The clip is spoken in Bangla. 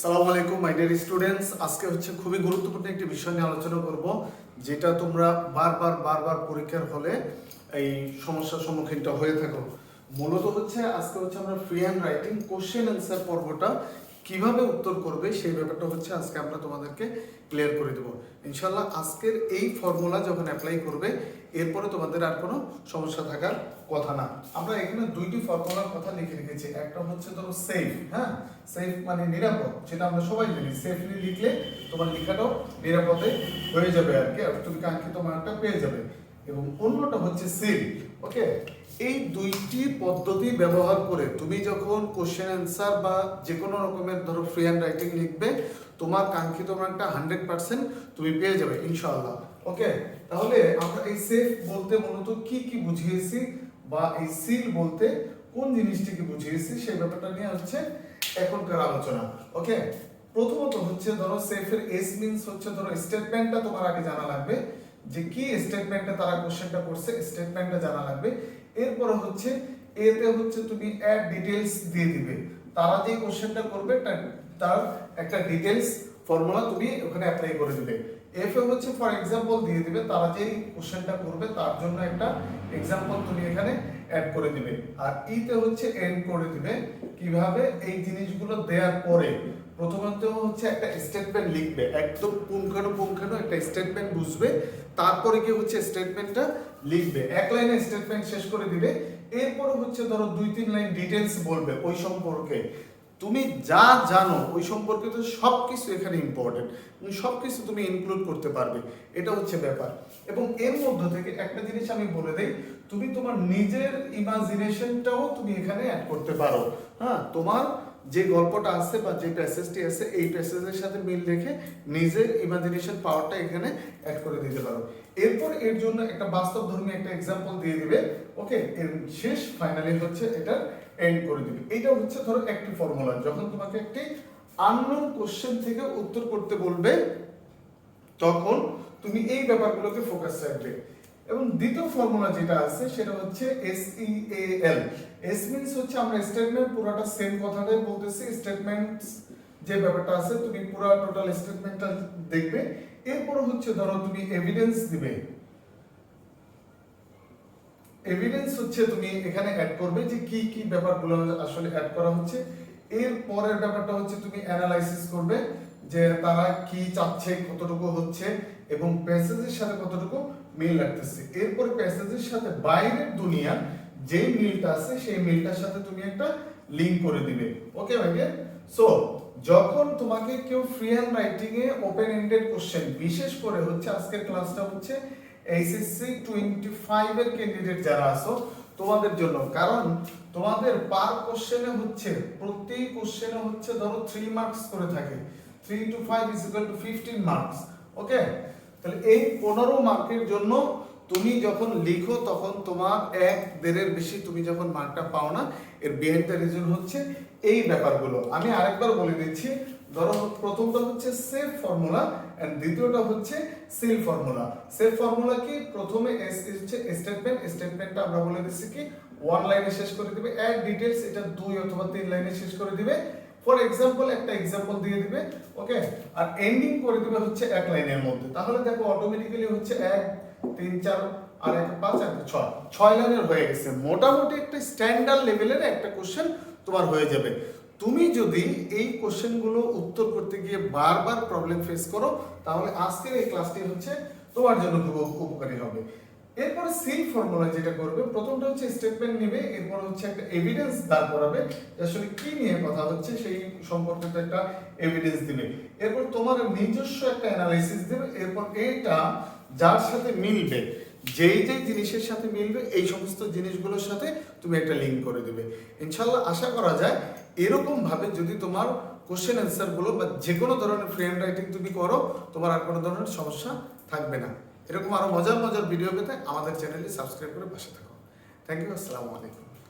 সালাম আলাইকুম মাই ডিয়ার স্টুডেন্টস আজকে হচ্ছে খুবই গুরুত্বপূর্ণ একটি বিষয় নিয়ে আলোচনা করব, যেটা তোমরা বারবার বারবার পরীক্ষার হলে এই সমস্যার সম্মুখীনটা হয়ে থাকো। মূলত হচ্ছে আজকে হচ্ছে আমরা free hand writing question answer পর্বটা কীভাবে উত্তর করবে সেই ব্যাপারটা হচ্ছে আজকে আমরা তোমাদেরকে ক্লিয়ার করে দেবো। ইনশাল্লাহ আজকের এই ফর্মুলা যখন অ্যাপ্লাই করবে, এরপরে তোমাদের আর কোনো সমস্যা থাকার কথা না। আমরা এখানে দুইটি ফর্মুলার কথা লিখে রেখেছি। একটা হচ্ছে ধরো সেফ হ্যাঁ? সেফ মানে নিরাপদ যেটা আমরা সবাই জানি। সেফলি লিখলে তোমার লেখাটাও নিরাপদে হয়ে যাবে আর কি, আর তুমি কাঙ্ক্ষিত মানটা পেয়ে যাবে। এবং অন্যটা হচ্ছে সিল ওকে এই দুইটি পদ্ধতি ব্যবহার করে তুমি যখন কোশ্চেন অ্যান্সার বা যে কোনো রকমের ধরো ফ্রি হ্যান্ড রাইটিং লিখবে, তোমার কাঙ্ক্ষিত মানটা হান্ড্রেড পার্সেন্ট তুমি পেয়ে যাবে ইনশাল্লাহ ওকে তাহলে আমরা এই সেফ বলতে মূলত কি কি বুঝিয়েছি বা এই সিল বলতে কোন জিনিসটিকে বুঝিয়েছি সেই ব্যাপারটা নিয়ে হচ্ছে এখনকার আলোচনা। ওকে প্রথমত হচ্ছে ধরো সেফের এস মিনস হচ্ছে ধরো স্টেটমেন্টটা তোমার আগে জানা লাগবে। যে কি স্টেটমেন্টে তারা কোশ্চেনটা করছে স্টেটমেন্টটা জানা লাগবে। এরপরে হচ্ছে, এতে হচ্ছে তুমি অ্যাড ডিটেলস দিয়ে দিবে। তারা যে কোশ্চেনটা করবে, তার একটা ডিটেলস ফর্মুলা তুমি ওখানে অ্যাপ্লাই করে দিবে। এফ এ হচ্ছে ফর এক্সাম্পল দিয়ে দিবে, তারা যেই কোশ্চেনটা করবে, তার জন্য একটা এক্সাম্পল তুমি এখানে অ্যাড করে দিবে। আর ইতে হচ্ছে এন্ড করে দিবে। কীভাবে? এই জিনিসগুলো দেওয়ার পরে। প্রথমত হচ্ছে একটা স্টেটমেন্ট লিখবে। একদম পুঙ্খানুপুঙ্খানু একটা স্টেটমেন্ট বুঝবে। তারপরে কি হচ্ছে স্টেটমেন্টটা লিখবে। এক লাইনে স্টেটমেন্ট শেষ করে দিবে। এরপরে হচ্ছে ধরো দুই, তিন লাইন ডিটেলস বলবে ওই সম্পর্কে। তুমি যা জানো, ওই সম্পর্কে তো সব কিছু এখানে ইম্পর্টেন্ট সব কিছু তুমি ইনক্লুড করতে পারবে। এটা হচ্ছে ব্যাপার। এবং এর মধ্য থেকে একটা জিনিস আমি বলে দেই, তুমি তোমার নিজের ইমাজিনেশনটাও তুমি এখানে অ্যাড করতে পারো। হ্যাঁ তোমার যে গল্পটা আছে বা যে প্যাসেজটি আছে, এই প্যাসেজের সাথে মিল রেখে নিজের ইমাজিনেশন পাওয়ারটা এখানে অ্যাড করে দিতে পারো। এরপর এর জন্য একটা বাস্তব ধর্মী একটা এক্সাম্পল দিয়ে দিবে। ওকে এর শেষ ফাইনালি হচ্ছে এটা এন্ড করে দিবে। এটা হচ্ছে ধরো একটি ফর্মুলা যখন তোমাকে একটি আননোন কোশ্চেন থেকে উত্তর করতে বলবে, তখন তুমি এই ব্যাপারগুলোকে ফোকাস রাখবে। এবং দ্বিতীয় ফর্মুলা যেটা আছে, সেটা হচ্ছে S E A L S means হচ্ছে আমরা স্টেটমেন্ট পুরোটা সেম কথাটাই বলতেছি স্টেটমেন্ট যে ব্যাপারটা আছে, তুমি পুরো টোটাল স্টেটমেন্টটা দেখবে। এরপর হচ্ছে ধরো তুমি এভিডেন্স দিবে। এভিডেন্স হচ্ছে তুমি এখানে অ্যাড করবে যে কি কি ব্যাপারগুলো আসলে অ্যাড করা হচ্ছে। এর পরের ব্যাপারটা হচ্ছে তুমি অ্যানালাইসিস করবে যে তারা কি চাচ্ছে, কতটুকু হচ্ছে এবং প্যাসেজের সাথে কতটুকু মিল রাখতেছে। এরপর প্যাসেজের সাথে বাইরের দুনিয়া যে মিলটা আছে, সেই মিলটার সাথে তুমি একটা লিংক করে দিবে। ওকে ভাইয়া সো যখন তোমাকে কেউ ফ্রি হ্যান্ড রাইটিং এ ওপেন এন্ডেড কোশ্চেন বিশেষ করে হচ্ছে আজকের ক্লাসটা হচ্ছে এইচএসসি টোয়েন্টি ফাইভ এর ক্যান্ডিডেট যারা আছো, তোমাদের জন্য। কারণ তোমাদের পার কোশ্চেনে হচ্ছে প্রতি কোশ্চেনে হচ্ছে ধরো থ্রি মার্কস করে থাকে। Three to five is equal to fifteen marks okay তাহলে এই পনেরো মার্কের জন্য তুমি যখন লিখো, তখন তোমার এক দেড়ের বেশি তুমি যখন মার্কটা পাও না, এর বিহাইন্ড রিজন হচ্ছে এই ব্যাপারগুলো। আমি আরেকবার বলে দিচ্ছি ধরো প্রথমটা হচ্ছে সেফ ফর্মুলা এন্ড দ্বিতীয়টা হচ্ছে সিল ফর্মুলা। সেফ ফর্মুলা কি? প্রথমে এস হচ্ছে স্টেটমেন্ট স্টেটমেন্টটা আমরা বলে দিচ্ছি কি? ওয়ান লাইনে শেষ করে দিবে। অ্যাড ডিটেলস এটা দুই অথবা তিন লাইনে শেষ করে দিবে। ফর এক্সাম্পল একটা এক্সাম্পল দিয়ে দিবে ওকে আর এন্ডিং করে দিবে হচ্ছে এক লাইনের মধ্যে। তাহলে দেখো অটোমেটিক্যালি হচ্ছে এক, তিন, চার, আর এক, পাঁচ এক ছয়। ছয় লাইনের হয়ে গেছে। মোটামুটি একটা স্ট্যান্ডার্ড লেভেলের একটা কোশ্চেন তোমার হয়ে যাবে। তুমি যদি এই কোশ্চেনগুলো উত্তর করতে গিয়ে বারবার প্রবলেম ফেস করো, তাহলে আজকের এই ক্লাসটি হচ্ছে তোমার জন্য খুব উপকারী হবে। এরপরে সিল ফর্মুলা যেটা করবে, প্রথমটা হচ্ছে স্টেটমেন্ট নেবে, এরপর হচ্ছে একটা এভিডেন্স দাঁড় করাবে আসলে কি নিয়ে কথা হচ্ছে, সেই সম্পর্কে একটা এভিডেন্স দিবে। এরপর তোমার নিজস্ব একটা অ্যানালাইসিস দেবে, এরপর এটা যার সাথে মিলবে যেই যেই জিনিসের সাথে মিলবে, এই সমস্ত জিনিসগুলোর সাথে তুমি একটা লিঙ্ক করে দেবে। ইনশাল্লাহ আশা করা যায় এরকমভাবে যদি তোমার কোশ্চেন অ্যান্সারগুলো বা যে কোনো ধরনের ফ্রেন্ড রাইটিং তুমি করো, তোমার আর কোনো ধরনের সমস্যা থাকবে না। এরকম আরও মজার মজার ভিডিও পেতে আমাদের চ্যানেলটি সাবস্ক্রাইব করে পাশে থাকো। থ্যাংক ইউ আসসালামু আলাইকুম।